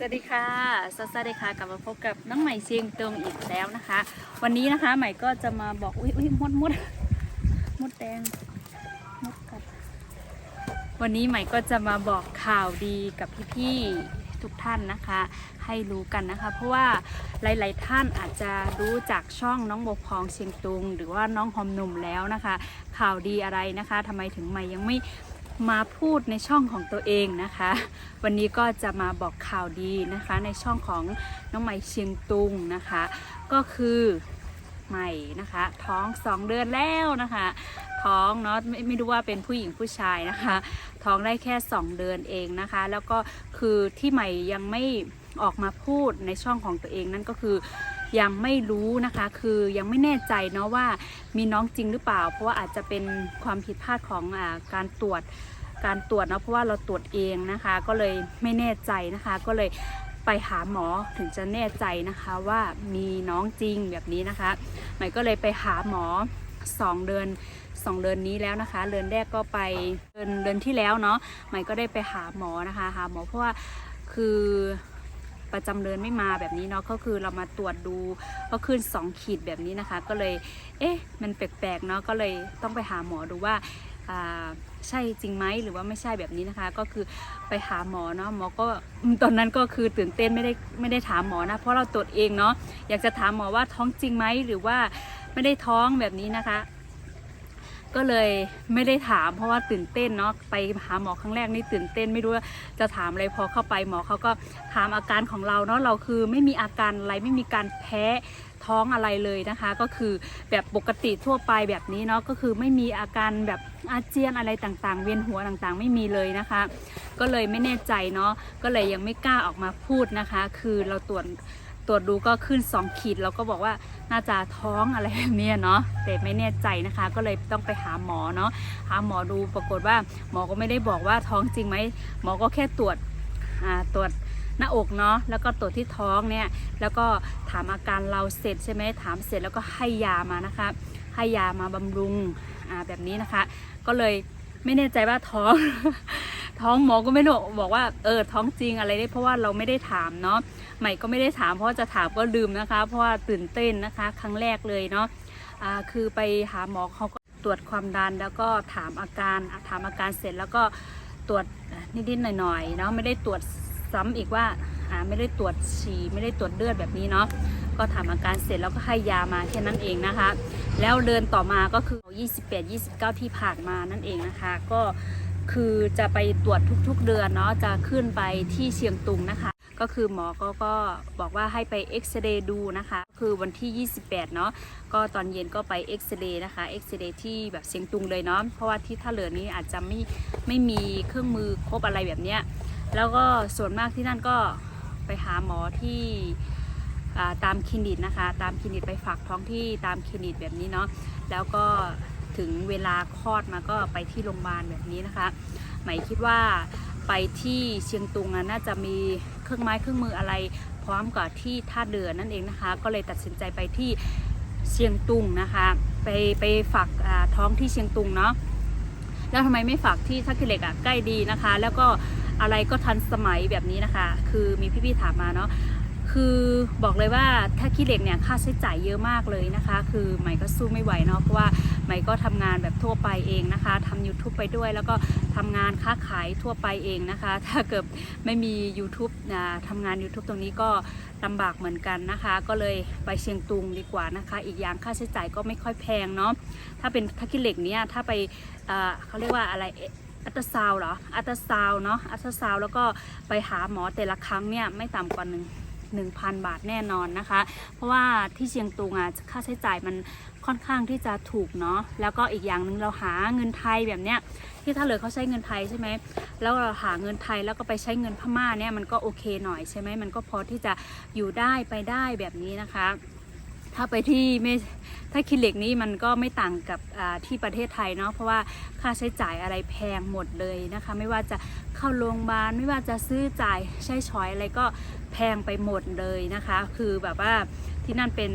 สวัสดีค่ะสวัสดีค่ะกลับมาพบกับน้องใหม่เชียงตงอีกแล้วนะคะ วันนี้นะคะใหม่ก็จะมาบอกอุ้ยอุ้ยมดมดมดแดงมดกัดวันนี้ใหม่ก็จะมาบอกข่าวดีกับพี่ๆทุกท่านนะคะ ให้รู้กันนะคะ เพราะว่าหลาย ๆ ท่านอาจจะรู้จากช่องน้องบวพองเชียงตุง หรือว่าน้องหอมหนุ่มแล้วนะคะ ข่าวดีอะไรนะคะทำไมถึงใหม่ยังไม่ มาพูดในช่องของตัวเองนะคะ วันนี้ก็จะมาบอกข่าวดีนะคะ ในช่องของน้องใหม่เชียงตุงนะคะ ก็คือใหม่นะคะ ท้องสองเดือนแล้วนะคะ ท้องเนาะไม่ไม่รู้ว่าเป็นผู้หญิงผู้ชายนะคะ ท้องได้แค่ 2 เดือนเองนะคะ แล้วก็คือที่ใหม่ยังไม่ออกมาพูดในช่องของตัวเองนั่นก็คือยังไม่รู้นะคะ คือยังไม่แน่ใจเนาะว่ามีน้องจริงหรือเปล่า เพราะว่าอาจจะเป็นความผิดพลาดของอาการตรวจ การตรวจเนาะเพราะว่าเราตรวจเองนะคะ ก็เลยไม่แน่ใจนะคะ ก็เลยไปหาหมอถึงจะแน่ใจนะคะว่ามีน้องจริงแบบนี้นะคะใหม่ก็เลยไปหาหมอ 2 เดือน2เดือนนี้แล้วนะคะเดือนแรกก็ไปเดือนเดือนที่แล้วเนาะใหม่ก็ได้ไปหาหมอนะคะหาหมอเพราะว่าคือประจำเดือนไม่มาแบบนี้เนาะก็คือเรามาตรวจดูก็ขึ้น 2 ขีดแบบนี้นะคะ ก็เลย เอ๊ะ มันแปลกๆเนาะก็เลยต้องไปหาหมอดูว่า ใช่จริงไหมหรือว่าไม่ใช่แบบนี้นะคะ ก็คือไปหาหมอเนาะหมอก็ตอนนั้นก็คือตื่นเต้นไม่ได้ไม่ได้ถามหมอนะเพราะเราตรวจเองเนาะอยากจะถามหมอว่าท้องจริงไหมหรือว่าไม่ได้ท้องแบบนี้นะคะ ก็เลยไม่ได้ถามเพราะว่าตื่นเต้นเนาะไปหาหมอครั้งแรกนี่ตื่นเต้นไม่รู้ว่าจะถามอะไรพอเข้าไปหมอเขาก็ถามอาการของเราเนาะเราคือไม่มีอาการอะไรไม่มีการแพ้ท้องอะไรเลยนะคะ ก็คือแบบปกติทั่วไปแบบนี้เนาะก็คือไม่มีอาการแบบอาเจียนอะไรต่างๆ เวียนหัวต่างๆ ไม่มีเลยนะคะ ก็เลยไม่แน่ใจเนาะก็เลยยังไม่กล้าออกมาพูดนะคะ คือเราตรวจ ตรวจดูก็ขึ้น 2 ขีดเราก็บอกว่าน่าจะท้องอะไรแบบเนี้ยเนาะแต่ไม่แน่ใจนะคะ ก็เลยต้องไปหาหมอเนาะหาหมอดูปรากฏว่าหมอก็ไม่ได้บอกว่าท้องจริงไหมหมอก็แค่ตรวจอ่าตรวจหน้าอกเนาะแล้วก็ตรวจที่ท้องเนี่ยแล้วก็ถามอาการเราเสร็จใช่ไหมถามเสร็จแล้วก็ให้ยามานะคะ ให้ยามาบำรุงอ่าแบบนี้นะคะ ก็เลยไม่แน่ใจว่าท้อง ท้องหมอก็ไม่รู้บอกว่าเออท้องจริงอะไรได้เพราะว่าเราไม่ได้ถามเนาะใหม่ก็ไม่ได้ถามเพราะจะถามก็ลืมนะคะ เพราะว่าตื่นเต้นนะคะ ครั้งแรกเลยเนาะอ่าคือไปหาหมอเขาก็ตรวจความดันแล้วก็ถามอาการถามอาการเสร็จแล้วก็ตรวจนิดๆหน่อยๆเนาะไม่ได้ตรวจซ้ำอีกว่าอ่าไม่ได้ตรวจฉี่ไม่ได้ตรวจเลือดแบบนี้เนาะก็ถามอาการเสร็จแล้วก็ให้ยามาแค่นั้นเองนะคะ แล้วเดินต่อมาก็คือ 28 29 ที่ผ่านมานั่นเองนะคะ ก็ คือจะไปตรวจทุกๆเดือนเนาะจะขึ้นไปที่เชียงตุงนะคะ ก็คือหมอก็ก็บอกว่าให้ไปเอ็กซเรย์ดูนะคะ คือวันที่ 28 เนาะก็ตอนเย็นก็ไปเอ็กซเรย์นะคะเอ็กซเรย์ที่แบบเชียงตุงเลยเนาะเพราะว่าที่ท่าเรือนี้อาจจะไม่ไม่มีเครื่องมือครบอะไรแบบเนี้ยแล้วก็ส่วนมากที่นั่นก็ไปหาหมอที่ตามคลินิกนะคะ ตามคลินิกไปฝากท้องที่ตามคลินิกแบบนี้เนาะแล้วก็ ถึงเวลาคลอดมาก็ไปที่โรงพยาบาลแบบนี้นะคะหมายคิดว่าไปที่เชียงตุงน่าจะมีเครื่องไม้เครื่องมืออะไร พร้อมกับที่ท่าเรือนั่นเองนะคะ ก็เลยตัดสินใจไปที่เชียงตุงนะคะ ไปไปฝากท้องที่เชียงตุงเนาะแล้วทำไมไม่ฝากที่ท่าขี้เหล็กอะใกล้ดีนะคะ แล้วก็อะไรก็ทันสมัยแบบนี้นะคะ คือมีพี่ๆถามมาเนาะคือบอกเลยว่าถ้าขี้เหล็กเนี่ยค่าใช้จ่ายเยอะมากเลยนะคะ คือใหม่ก็สู้ไม่ไหวเนาะเพราะว่า ใหม่ก็ทำงานแบบทั่วไปเองนะคะทำ YouTube ไปด้วย แล้วก็ทำงานค้าขายทั่วไปเองนะคะ ถ้าเกิดไม่มี YouTube นะทำงาน YouTube ตรงนี้ก็ลำบากเหมือนกันนะคะ ก็เลยไปเชียงตุงดีกว่านะคะ อีกอย่างค่าใช้จ่ายก็ไม่ค่อยแพงเนาะถ้าเป็นทักขี้เหล็กเนี่ยถ้าไปเอ่อเขาเรียกว่าอะไรอัตซาวเหรออัตซาวเนาะอัตซาวแล้วก็ไปหาหมอแต่ละครั้งเนี่ยไม่ต่ำกว่าหนึ่ง1,000 บาทแน่นอนนะคะ เพราะว่าที่เชียงตุงอะค่าใช้จ่ายมัน ค่อนข้างที่จะถูกเนาะแล้วก็อีกอย่างหนึ่งเราหาเงินไทยแบบเนี้ยที่ถ้าเลยเขาใช้เงินไทยใช่ไหมแล้วเราหาเงินไทยแล้วก็ไปใช้เงินพม่าเนี่ยมันก็โอเคหน่อยใช่ไหมมันก็พอที่จะอยู่ได้ไปได้แบบนี้นะคะ ถ้าไปที่ไม่ถ้าคลินิกนี้มันก็ไม่ต่างกับที่ประเทศไทยเนาะเพราะว่าค่าใช้จ่ายอะไรแพงหมดเลยนะคะ ไม่ว่าจะเข้าโรงพยาบาลไม่ว่าจะซื้อจ่ายใช้ช้อยอะไรก็แพงไปหมดเลยนะคะ คือแบบว่าที่นั่นเป็น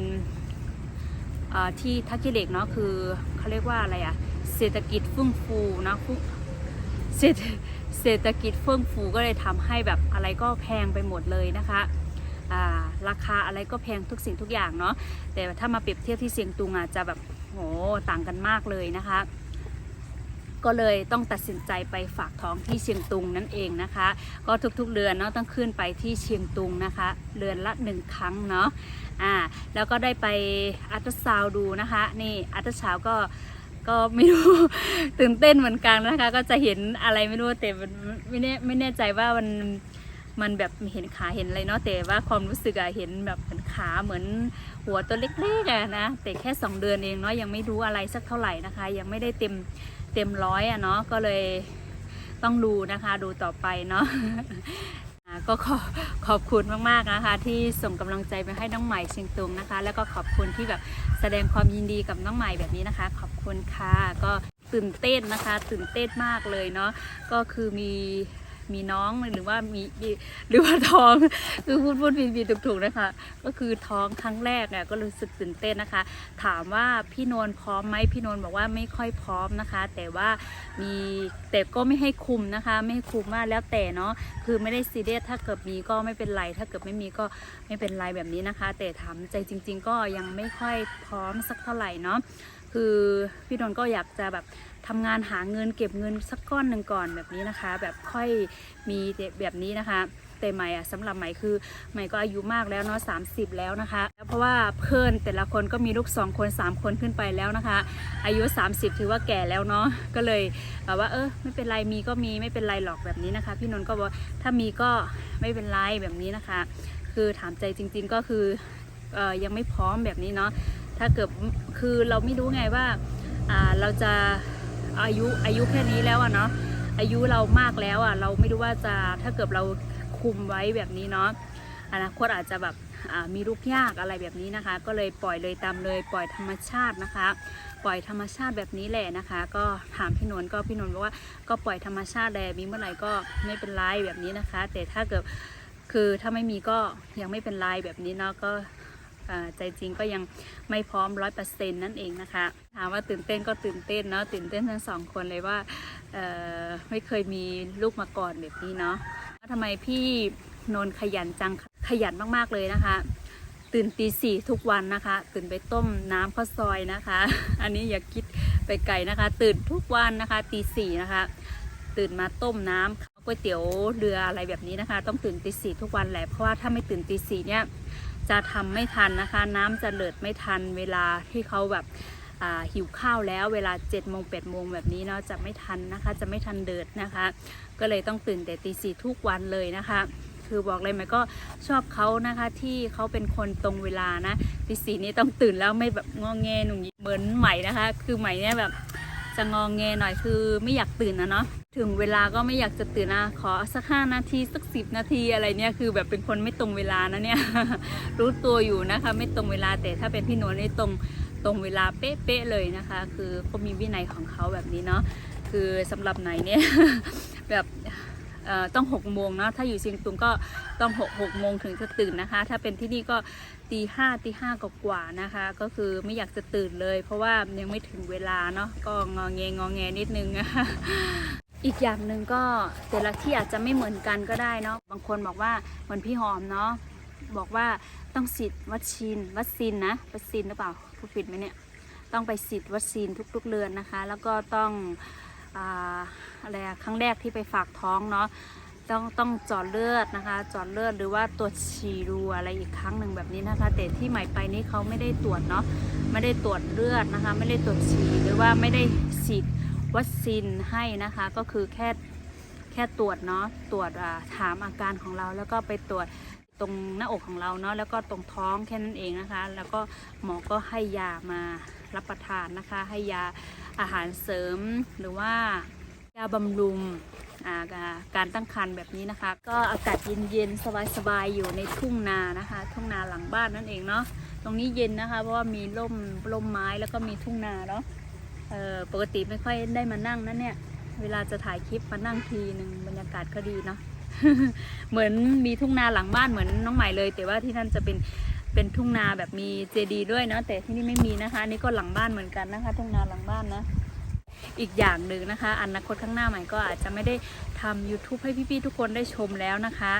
ที่ทักกิเลกเนาะคือเขาเรียกว่าอะไรอะเศรษฐกิจฟุ่งฟูนะฟเศรษฐเศรษฐกิจเฟื่องฟูก็เลยทำให้แบบอะไรก็แพงไปหมดเลยนะคะาราคาอะไรก็แพงทุกสิ่งทุกอย่างเนาะแต่ถ้ามาเปรียบเทียบที่เซียงตุงอาจจะแบบโหต่างกันมากเลยนะคะ ก็เลยต้องตัดสินใจไปฝากท้องที่เชียงตุงนั่นเองนะคะ ก็ทุกๆเดือนเนาะต้องขึ้นไปที่เชียงตุงนะคะเดือนละหนึ่งครั้งเนาะอ่าแล้วก็ได้ไปอัลตราซาวดูนะคะ นี่อัลตราซาวก็ก็ไม่รู้ตื่นเต้นเหมือนกันนะคะ ก็จะเห็นอะไรไม่รู้แต่ไม่แน่ไม่แน่ใจว่ามันมันแบบเห็นขาเห็นอะไรเนาะแต่ว่าความรู้สึกอะเห็นแบบเหมือนขาเหมือนหัวตัวเล็กๆอะนะแต่แค่สองเดือนเองเนาะยังไม่รู้อะไรสักเท่าไหร่นะคะ ยังไม่ได้เต็ม เต็มร้อยอะเนาะก็เลยต้องดูนะคะดูต่อไปเนาะก็ขอขอบคุณมากๆนะคะที่ส่งกำลังใจไปให้น้องใหม่เชียงตุงนะคะ แล้วก็ขอบคุณที่แบบแสดงความยินดีกับน้องใหม่แบบนี้นะคะ ขอบคุณค่ะก็ตื่นเต้นนะคะ ตื่นเต้นมากเลยเนาะก็คือมี มีน้องหรือว่ามีหรือว่าท้องคือพูดพูดผิดผิดถูกๆนะคะ ก็คือท้องครั้งแรกเนี่ยก็รู้สึกตื่นเต้นนะคะ ถามว่าพี่นวลพร้อมไหมพี่นวลบอกว่าไม่ค่อยพร้อมนะคะ แต่ว่ามีแต่ก็ไม่ให้คุมนะคะ ไม่ให้คุมมาแล้วแต่เนาะคือไม่ได้ซีเรียสถ้าเกิดมีก็ไม่เป็นไร ถ้าเกิดไม่มีก็ไม่เป็นไรแบบนี้นะคะ แต่ถามใจจริง ๆ ก็ยังไม่ค่อยพร้อมสักเท่าไหร่เนาะ คือพี่นนท์ก็อยากจะแบบทำงานหาเงินเก็บเงินสักก้อนหนึ่งก่อนแบบนี้นะคะ แบบค่อยมีแบบนี้นะคะ แต่ใหม่อะสำหรับใหม่คือใหม่ก็อายุมากแล้วเนาะสาแล้วนะคะ เพราะว่าเพื่อนแต่ละคนก็มีลูก 2 คน 3 คนขึ้นไปแล้วนะคะ อายุ 30 ถือว่าแก่แล้วเนาะก็เลยแบบว่าเออไม่เป็นไรมีก็มีไม่เป็นไรหรอกแบบนี้นะคะ พี่นนท์ก็บอกถ้ามีก็ไม่เป็นไรแบบนี้นะคะ คือถามใจจริง ๆก็คือออยังไม่พร้อมแบบนี้เนาะ ถ้าเกิดคือเราไม่รู้ไงว่าเราจะอายุอายุแค่นี้แล้วอะเนาะอายุเรามากแล้วอะเราไม่รู้ว่าจะถ้าเกิดเราคุมไว้แบบนี้เนาะอนาคตอาจจะแบบมีลูกยากอะไรแบบนี้นะคะ ก็เลยปล่อยเลยตามเลยปล่อยธรรมชาตินะคะ ปล่อยธรรมชาติแบบนี้แหละนะคะ ก็ถามพี่นวลก็พี่นวลบอกว่าก็ปล่อยธรรมชาติเลยมีเมื่อไหร่ก็ไม่เป็นไรแบบนี้นะคะ แต่ถ้าเกิดคือถ้าไม่มีก็ยังไม่เป็นไรแบบนี้เนาะก็ ใจจริงก็ยังไม่พร้อมร้อยเปอร์เซ็นต์นั่นเองนะคะถามว่าตื่นเต้นก็ตื่นเต้นเนาะตื่นเต้นทั้งสองคนเลยว่าไม่เคยมีลูกมาก่อนแบบนี้เนาะแล้วทำไมพี่นนท์ขยันจังขยันมากๆเลยนะคะ ตื่นตีสี่ทุกวันนะคะ ตื่นไปต้มน้ำข้าวซอยนะคะ อันนี้อย่าคิดไปไกลนะคะ ตื่นทุกวันนะคะตีสี่นะคะ ตื่นมาต้มน้ำก๋วยเตี๋ยวเรืออะไรแบบนี้นะคะ ต้องตื่นตีสี่ทุกวันแหละเพราะว่าถ้าไม่ตื่นตีสี่เนี่ย จะทำไม่ทันนะคะ น้ำจะเลิดไม่ทันเวลาที่เขาแบบอ่าหิวข้าวแล้วเวลา7จ็ดโมงแปดโมงแบบนี้เนาะจะไม่ทันนะคะ จะไม่ทันเดิดนะคะ ก็เลยต้องตื่นแต่ตีสี่ทุกวันเลยนะคะ คือบอกเลยไหมก็ชอบเขานะคะที่เขาเป็นคนตรงเวลานะตีสี่นี้ต้องตื่นแล้วไม่แบบงอแงหนุ่งหยิงเหมือนใหม่นะคะ คือใหม่เนี่ยแบบ จะงองแงหน่อยคือไม่อยากตื่นนะเนาะถึงเวลาก็ไม่อยากจะตื่นนะขอสักห้านาทีสักสิบนาทีอะไรเนี่ยคือแบบเป็นคนไม่ตรงเวลานะเนี่ยรู้ตัวอยู่นะคะ ไม่ตรงเวลาแต่ถ้าเป็นพี่โนนนี่ตรงตรงเวลาเป๊ะๆเลยนะคะ คือเขามีวินัยของเขาแบบนี้เนาะคือสำหรับไหนเนี่ยแบบ ต้องหกโมงเนาะถ้าอยู่เชียงตุงก็ต้องหกหกโมงถึงจะตื่นนะคะ ถ้าเป็นที่นี่ก็ตีห้าตีห้ากว่าๆนะคะ ก็คือไม่อยากจะตื่นเลย เพราะว่ายังไม่ถึงเวลาเนาะก็งอแงงอแงนิดนึงอีกอย่างหนึ่งก็แต่ละที่อาจจะไม่เหมือนกันก็ได้เนาะบางคนบอกว่าเหมือนพี่หอมเนาะบอกว่าต้องฉีดวัคซีนวัคซีนนะวัคซีนหรือเปล่าผู้ผิดไหมเนี่ยต้องไปฉีดวัคซีนทุกๆเดือนนะคะ แล้วก็ต้อง อะไรครั้งแรกที่ไปฝากท้องเนาะต้องต้องจอดเลือดนะคะจอดเลือดหรือว่าตรวจฉี่ดูอะไรอีกครั้งหนึ่งแบบนี้นะคะ แต่ที่ใหม่ไปนี่เขาไม่ได้ตรวจเนาะไม่ได้ตรวจเลือดนะคะ ไม่ได้ตรวจฉี่หรือว่าไม่ได้ฉีดวัคซีนให้นะคะ ก็คือแค่แค่ตรวจเนาะตรวจถามอาการของเราแล้วก็ไปตรวจตรงหน้าอกของเราเนาะแล้วก็ตรงท้องแค่นั้นเองนะคะ แล้วก็หมอก็ให้ยามา รับประทานนะคะ ให้ยาอาหารเสริมหรือว่ายาบำรุงาการตั้งครรภ์แบบนี้นะคะ ก็อากาศเย็นๆสบายๆอยู่ในทุ่งนานะคะ ทุ่งนาหลังบ้านนั่นเองเนาะตรงนี้เย็นนะคะ เพราะว่ามีร่มร่มไม้แล้วก็มีทุ่งนาเนาะปกติไม่ค่อยได้มานั่งนะเนี่ย เวลาจะถ่ายคลิปมานั่งทีหนึ่งบรรยากาศก็ดีเนาะเหมือนมีทุ่งนาหลังบ้านเหมือนน้องใหม่เลย แต่ว่าที่นั่นจะเป็น เป็นทุ่งนาแบบมีเจดีย์ด้วยเนาะแต่ที่นี่ไม่มีนะคะอันนี่ก็หลังบ้านเหมือนกันนะคะ ทุ่งนาหลังบ้านนะอีกอย่างหนึ่งนะคะอนาคตข้างหน้าใหม่ก็อาจจะไม่ได้ทำ YouTube ให้พี่ๆทุกคนได้ชมแล้วนะคะ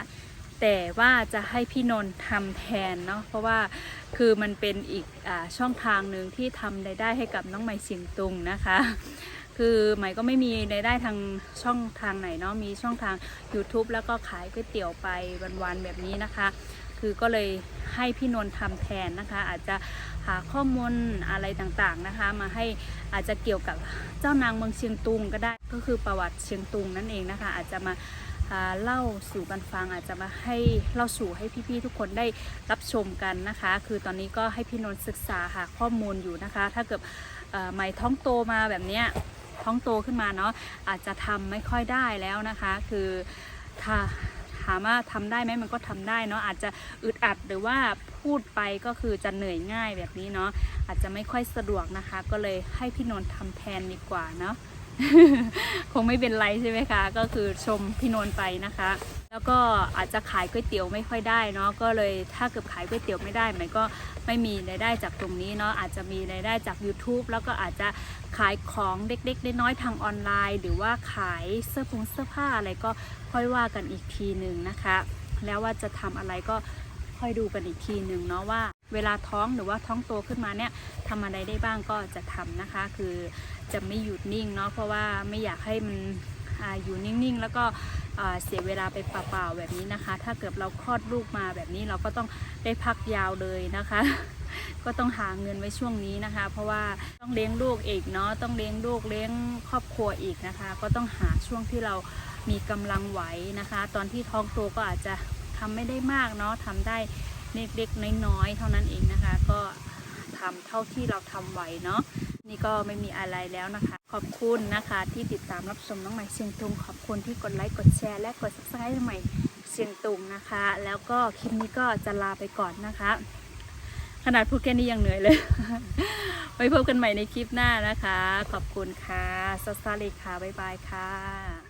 แต่ว่าจะให้พี่นนท์ทำแทนเนาะเพราะว่าคือมันเป็นอีกอช่องทางหนึ่งที่ทำรายได้ให้กับน้องใหม่เสียงตุงนะคะ คือใหม่ก็ไม่มีรายได้ทางช่องทางไหนเนาะมีช่องทาง YouTube แล้วก็ขายก๋วยเตี๋ยวไปวันๆแบบนี้นะคะ คือก็เลยให้พี่นนท์ทำแทนนะคะ อาจจะหาข้อมูลอะไรต่างๆนะคะ มาให้อาจจะเกี่ยวกับเจ้านางเมืองเชียงตุงก็ได้ก็คือประวัติเชียงตุงนั่นเองนะคะ อาจจะมาเล่าสู่กันฟังอาจจะมาให้เล่าสู่ให้พี่ๆทุกคนได้รับชมกันนะคะ คือตอนนี้ก็ให้พี่นนท์ศึกษาหาข้อมูลอยู่นะคะ ถ้าเกิดใหม่ท้องโตมาแบบเนี้ยท้องโตขึ้นมาเนาะอาจจะทำไม่ค่อยได้แล้วนะคะ คือถ้า ถามว่าทำได้ไหมมันก็ทำได้เนาะอาจจะอึดอัดหรือว่าพูดไปก็คือจะเหนื่อยง่ายแบบนี้เนาะอาจจะไม่ค่อยสะดวกนะคะ ก็เลยให้พี่นนท์ทำแทนดีกว่าเนาะคงไม่เป็นไรใช่ไหมคะ ก็คือชมพี่นนท์ไปนะคะ แล้วก็อาจจะขายก๋วยเตี๋ยวไม่ค่อยได้เนาะก็เลยถ้าเกิดขายก๋วยเตี๋ยวไม่ได้มันก็ไม่มีรายได้จากตรงนี้เนาะอาจจะมีรายได้จาก YouTube แล้วก็อาจจะขายของเล็กๆน้อยๆทางออนไลน์ หรือว่าขายเสื้อผงเสื้อผ้าอะไรก็ค่อยว่ากันอีกทีหนึ่งนะคะ แล้วว่าจะทำอะไรก็ค่อยดูกันอีกทีหนึ่งเนาะว่าเวลาท้องหรือว่าท้องโตขึ้นมาเนี่ยทำอะไรได้บ้างก็จะทำนะคะ คือจะไม่หยุดนิ่งเนาะเพราะว่าไม่อยากให้มันออยู่นิ่งๆ แล้วก็ เสียเวลาไปเปล่าๆแบบนี้นะคะ ถ้าเกิดเราคลอดลูกมาแบบนี้เราก็ต้องได้พักยาวเลยนะคะ ก็ต้องหาเงินไว้ช่วงนี้นะคะ เพราะว่าต้องเลี้ยงลูกอีกเนาะต้องเลี้ยงลูกเลี้ยงครอบครัวอีกนะคะ ก็ต้องหาช่วงที่เรามีกำลังไหวนะคะ ตอนที่ท้องโตก็อาจจะทำไม่ได้มากเนาะทำได้เล็กๆน้อยๆเท่านั้นเองนะคะ ก็ทำเท่าที่เราทำไหวเนาะ นี่ก็ไม่มีอะไรแล้วนะคะ ขอบคุณนะคะที่ติดตามรับชมน้องใหม่เชียงตุง ขอบคุณที่กดไลค์กดแชร์และกด subscribe น้องใหม่เชียงตุงนะคะ แล้วก็คลิปนี้ก็จะลาไปก่อนนะคะ ขนาดพูดแค่นี้ยังเหนื่อยเลยไว้พบกันใหม่ในคลิปหน้านะคะ ขอบคุณค่ะสัสดีค่ะบ๊ายบายค่ะ